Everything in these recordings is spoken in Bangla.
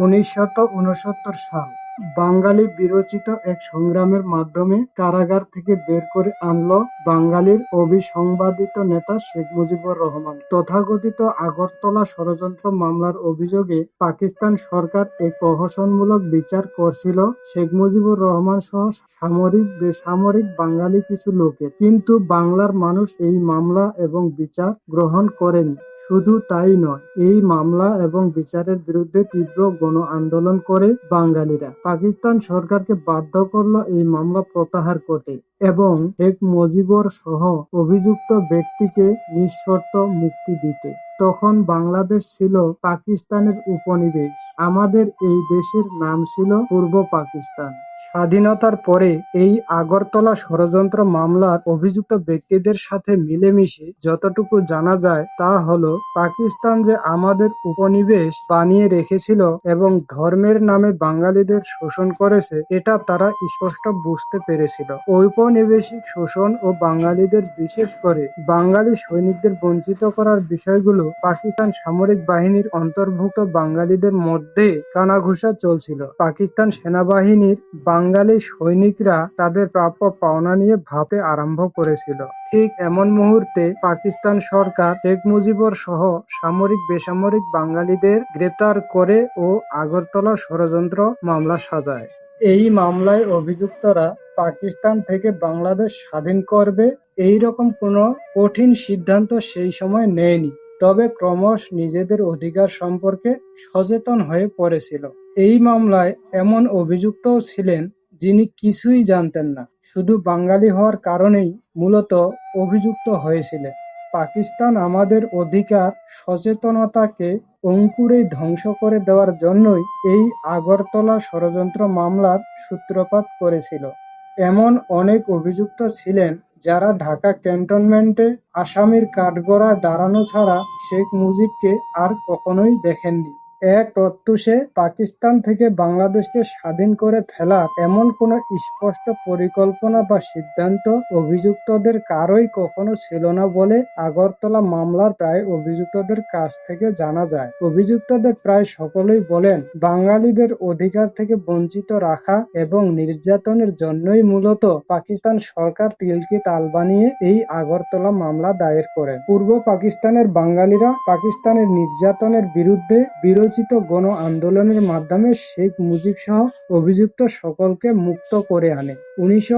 উনিশশত ঊনসত্তর সাল। বাঙালি বিরচিত এক সংগ্রামের মাধ্যমে কারাগার থেকে বের করে আনলো বাঙালির অভিসংবাদিত নেতা শেখ মুজিবুর রহমান। তথাকথিত আগরতলা ষড়যন্ত্র মামলার অভিযোগে পাকিস্তান সরকার এক প্রহসনমূলক বিচার করছিল শেখ মুজিবুর রহমান সহ সামরিক, বেসামরিক বাঙালি কিছু লোকের কিন্তু বাংলার মানুষ এই মামলা এবং বিচার গ্রহণ করেনি। শুধু তাই নয়, এই মামলা এবং বিচারের বিরুদ্ধে তীব্র গণ আন্দোলন করে বাঙালিরা। পাকিস্তান সরকারকে বাধ্য করল এই মামলা প্রত্যাহার করতে এবং শেখ মুজিবর সহ অভিযুক্ত ব্যক্তিকে নিঃশর্ত মুক্তি দিতে। তখন বাংলাদেশ ছিল পাকিস্তানের উপনিবেশ। আমাদের এই দেশের নাম ছিল পূর্ব পাকিস্তান। স্বাধীনতার পরে এই আগরতলা ষড়যন্ত্র মামলার অভিযুক্ত ব্যক্তিদের সাথে মিলেমিশে যতটুকু জানা যায় তা হলো, পাকিস্তান যে আমাদের উপনিবেশ বানিয়ে রেখেছিল এবং ধর্মের নামে বাঙালিদের শোষণ করেছে, এটা তারা স্পষ্ট বুঝতে পেরেছিল। ঔপনিবেশিক শোষণ ও বাঙালিদের, বিশেষ করে বাঙালি সৈনিকদের বঞ্চিত করার বিষয়গুলো পাকিস্তান সামরিক বাহিনীর অন্তর্ভুক্ত বাঙালিদের মধ্যে কানাঘুষা চলছিল। পাকিস্তান সেনাবাহিনীর বাঙালি সৈনিকরা তাদের প্রাপ্য পাওনা নিয়ে ভাবতে আরম্ভ করেছিল। ঠিক এমন মুহূর্তে পাকিস্তান সরকার শেখ মুজিবর সহ সামরিক বেসামরিক বাঙালিদের গ্রেপ্তার করে ও আগরতলা ষড়যন্ত্র মামলা সাজায়। এই মামলায় অভিযুক্তরা পাকিস্তান থেকে বাংলাদেশ স্বাধীন করবে এই রকম কোনো কঠিন সিদ্ধান্ত সেই সময় নেয়নি, তবে ক্রমশ নিজেদের অধিকার সম্পর্কে সচেতন হয়ে পড়েছিল। এই মামলায় এমন অভিযুক্তও ছিলেন যিনি কিছুই জানতেন না। শুধু বাঙালি হওয়ার কারণেই মূলত অভিযুক্ত হয়েছিলেন। পাকিস্তান আমাদের অধিকার, সচেতনতাকে অঙ্কুরেই ধ্বংস করে দেওয়ার জন্যই এই আগরতলা ষড়যন্ত্র মামলার সূত্রপাত করেছিল। এমন অনেক অভিযুক্ত ছিলেন যারা ঢাকা ক্যান্টনমেন্টে আসামির কাঠগড়ায় দাঁড়ানো ছাড়া শেখ মুজিবকে আর কখনোই দেখেননি। এক প্রত্যুষে পাকিস্তান থেকে বাংলাদেশকে স্বাধীন করে ফেলার এমন কোনো স্পষ্ট পরিকল্পনা বা সিদ্ধান্ত অভিযুক্তদের কারোই কখনো ছিল না বলে আগরতলা মামলার প্রায় অভিযুক্তদের কাছ থেকে জানা যায়। অভিযুক্তদের প্রায় সকলেই বলেন, বাঙালিদের অধিকার থেকে বঞ্চিত রাখা এবং নির্যাতনের জন্যই মূলত পাকিস্তান সরকার তিলকি তাল বানিয়ে এই আগরতলা মামলা দায়ের করে। পূর্ব পাকিস্তানের বাঙালিরা পাকিস্তানের নির্যাতনের বিরুদ্ধে বিরোধী আলোচিত গণ আন্দোলনের মাধ্যমে শেখ মুজিব সহ অভিযুক্ত সকলকে মুক্ত করে আনে। উনিশশো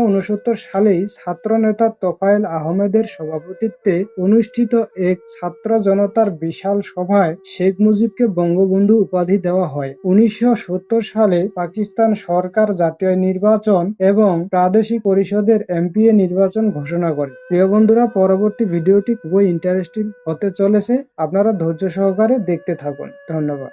সালেই ছাত্রনেতা তোফায়েল আহমেদের সভাপতিত্বে অনুষ্ঠিত এক ছাত্র জনতার বিশাল সভায় শেখ মুজিবকে বঙ্গবন্ধু উপাধি দেওয়া হয়। উনিশশো সত্তর সালে পাকিস্তান সরকার জাতীয় নির্বাচন এবং প্রাদেশিক পরিষদের এমপিএ নির্বাচন ঘোষণা করে। প্রিয় বন্ধুরা, পরবর্তী ভিডিওটি খুবই ইন্টারেস্টিং হতে চলেছে। আপনারা ধৈর্য সহকারে দেখতে থাকুন। ধন্যবাদ।